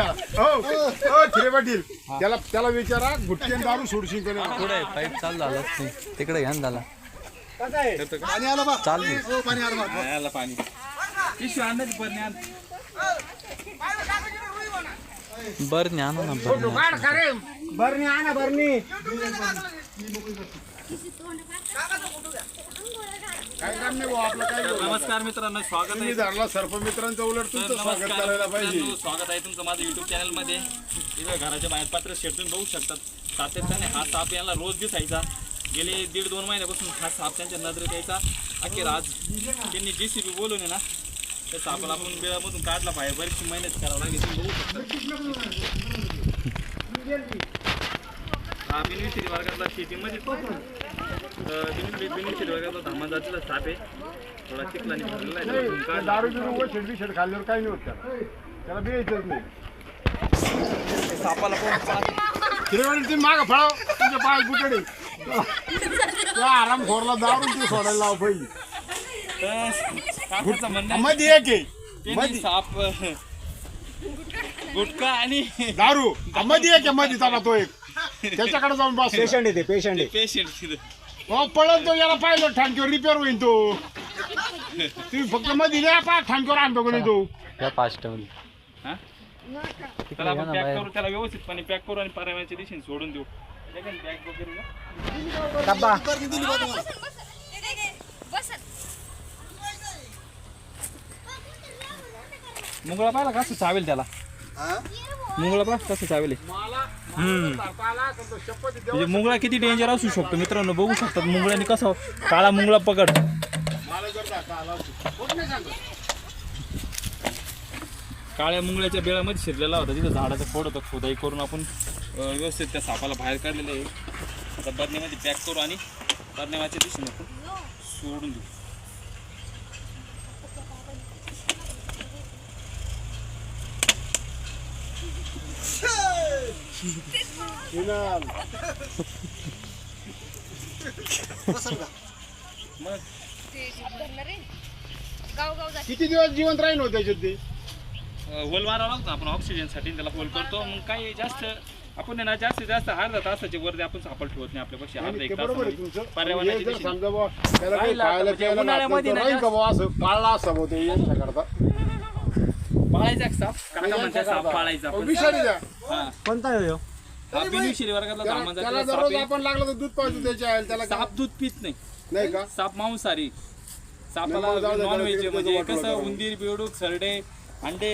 त्याला हो हो खिरे पाटील. त्याला त्याला विचारा गुटके आणि दारू सोडशील का नाही? पुढे पाईप चालू झालाच नाही तिकडे घ्या ना झाला. पाणी आलं बा. चालू हो पाणी आलं बा. आला पाणी. बरं नाही आणा ना बरं नाही. बरणी आणा बरणी काय काम नाही भाऊ आपलं काय बोलू? नमस्कार मित्रांनो स्वागत तुम्ही आहे धरला सर्प मित्रांचं उलट तुमचं स्वागत करायला पाहिजे. स्वागत आहे तुमचं माझं युट्यूब चॅनलमध्ये इथं घराच्या बाहेर पात्र शेडतून बघू शकतात. सातत्याने हा साप याला रोज दिसायचा. गेले दीड दोन महिन्यापासून हा साप त्यांच्या नजरेत यायचा. अखेर आज त्यांनी जे सी बी बोलवले ना त्या सापाला आपण बिळामधून काढला पाहिजे बरीचशी मेहनत करावं लागेल. तुम्ही बघू शकता. बिनविषयी वर्गातला शेतीमध्ये बिनविषयी वर्गातला धामा जातीला साप आहे. थोडा काढला. दारू बिरू व शेड बिशेड खाल्ल्यावर काही नाही होत त्याला. बियायचंच नाही. सापाला तुम्ही मागं फळाव तुमच्या पाय आराम खोरला दारू ते सोडायला लाव पाहिजे मध्ये एक आहे. साप गुटखा आणि दारू. मध्ये एक आहे मध्ये त्याला तो एक. त्याच्याकडे जाऊन बस. पेशंट येते पेशंट आहे. पेशंट तिथं. हो पळत तो याला पाहिलं ठाणकीवर रिपेअर होईल तो. तुम्ही फक्त मध्ये द्या पा ठाणकीवर आणतो का नाही तो. या पाच हा? तिकडे त्याला आपण पॅक करू त्याला व्यवस्थितपणे पॅक करू आणि दिशेने सोडून देऊ. पॅक वगैरे ना. डब्बा. मुंगळा पाहिला कसं चावेल त्याला? मुंगळा पाहिला कसं चावेल म्हणजे मुंगळा किती डेंजर असू शकतो मित्रांनो बघू शकतात मुंगळ्याने कसं काळा मुंगळा पकड. काळ्या मुंगळ्याच्या बेळामध्ये शिरलेला होता तिथं झाडाचं फोड होतं खोदाई करून आपण व्यवस्थित त्या सापाला बाहेर काढलेलं आहे. आता बदण्यामध्ये पॅक करू आणि बदण्याच्या दिशेने आपण सोडून देऊ. गाव किती दिवस जिवंत राहील होते त्याच्यात ते? होल मारावा लागतो आपण ऑक्सिजनसाठी त्याला होल करतो. मग काही जास्त आपण आहे ना जास्तीत जास्त अर्धा तासाच्या वरती आपण सापड ठेवत नाही आपल्यापाशी अर्धा एक बरोबर आहे तास तुमचं. पर्यावरणाच्या हे जर दिशेने. समजा बुवा, त्याला काही राहिला खायला तर प्यायला घातलं उन्हाळ्यामध्ये तर ना राहील का बुवा? असं पाळला असा बुवा ते यांच्याकरता. पाळायचा साप काका म्हणतात साप पाळायचा आपण. विषारी द्या हा. कोणता आहे ह्यो? हा बिनविषारी वर्गातला त्याला धामा त्याला जातीचा दररोज साप. आहे. आपण लागलं तर दूध पाहिजे त्याच्या आईला त्याला साप दूध पित नाही. नाही का? साप मांसाहारी. नाही, सापाला मग जाऊ दे, नॉन त्याला व्हेज ते म्हणजे वाटलं कसं. उंदीर बेडूक सरडे अंडे